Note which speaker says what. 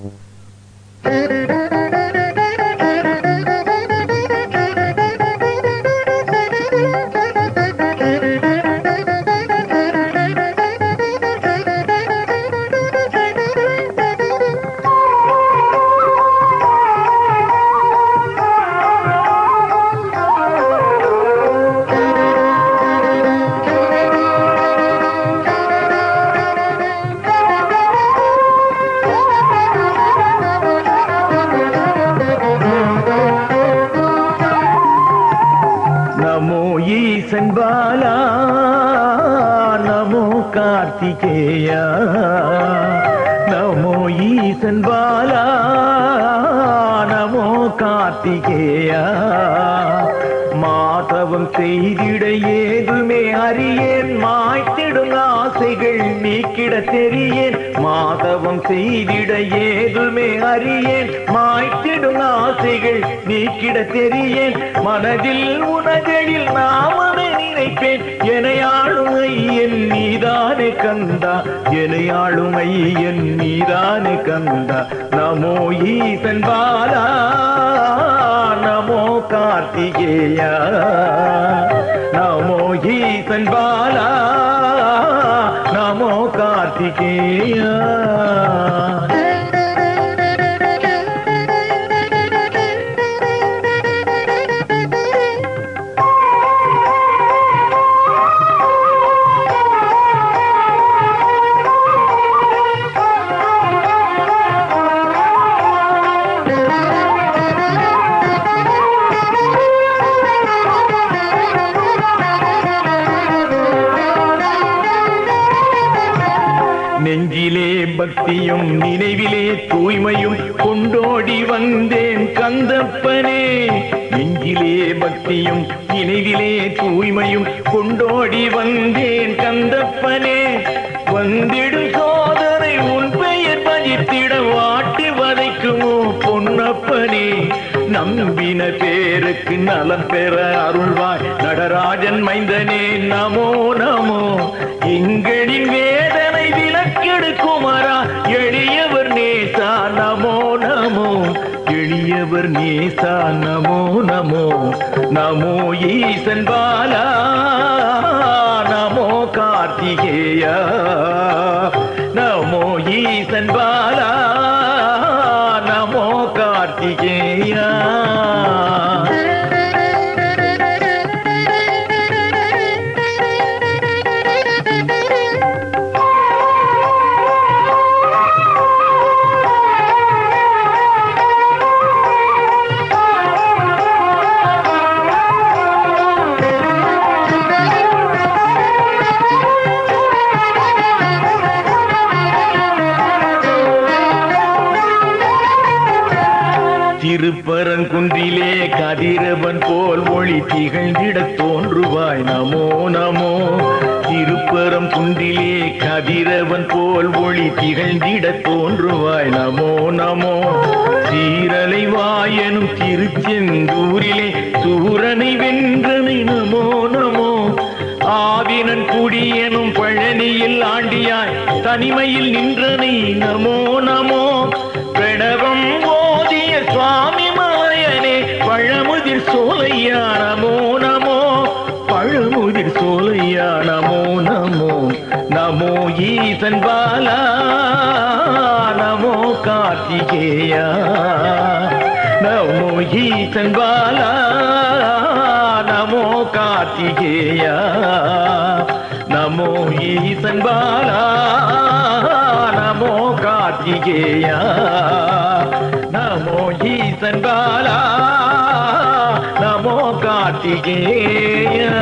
Speaker 1: நமோ கார்த்திகேயா. நமோ ஈசன் பாலா நமோ கார்த்திகேயா. மாதவம் செய்திட ஏதுமே அறியேன் மாய்த்திடும் ஆசைகள் நீக்கிட தெரியேன். மாதவம் செய்திட ஏதுமே அறியேன் மாய்த்திடும் ஆசைகள் நீக்கிட தெரியேன். மனதில் உனகளில் நாமனை நினைப்பேன் எனையாளும் ஐயன் கந்தா எனையாளும் ஐயன் நீதானே கந்தா. நமோ ஈசன் பாலா நமோ கார்த்திகேயா. நமோ ஈசன் பாலா நமோ கார்த்திகேயா. நெஞ்சிலே பக்தியும் நினைவிலே தூய்மையும் கொண்டோடி வந்தேன் கந்தப்பனே. நெஞ்சிலே பக்தியும் நினைவிலே தூய்மையும் கொண்டோடி வந்தேன் கந்தப்பனே. வந்திடும் சோதனை உன் பெயர் பதித்திட வாட்டி வதைக்குமோ பொன்னப்பனே. நம்பின பேருக்கு நலம் பெற அருள்வாய். நடராஜன் மைந்தனே நமோ நமோ. எங்களின் எளியவர் நேசா. நமோ நமோ. நமோ ஈசன் பாலா. நமோ கார்த்திகேயா. நமோ ஈசன் பாலா. நமோ கார்த்திகேயா. திருப்பரங்குன்றிலே கதிரவன் போல் ஒளி திகழ்ந்திட தோன்றுவாய். நமோ நமோ. திருப்பரம் குன்றிலே கதிரவன் போல் ஒளி திகழ்ந்திட தோன்றுவாய். நமோ நமோ. சீரலை வாயனும் திருச்செந்தூரிலே சூரனை வென்றனை. நமோ நமோ. ஆவினன் குடியனும் பழனியில் ஆண்டியாய் தனிமையில் நின்றனை. நமோ நமோ. ஈசன் பாலா நமோ கார்த்திகேயா நமோ ஈசன் பாலா நமோ கார்த்திகேயா நமோ ஈசன் பாலா நமோ கார்த்திகேயா நமோ ஈசன் பாலா நமோ கார்த்திகேயா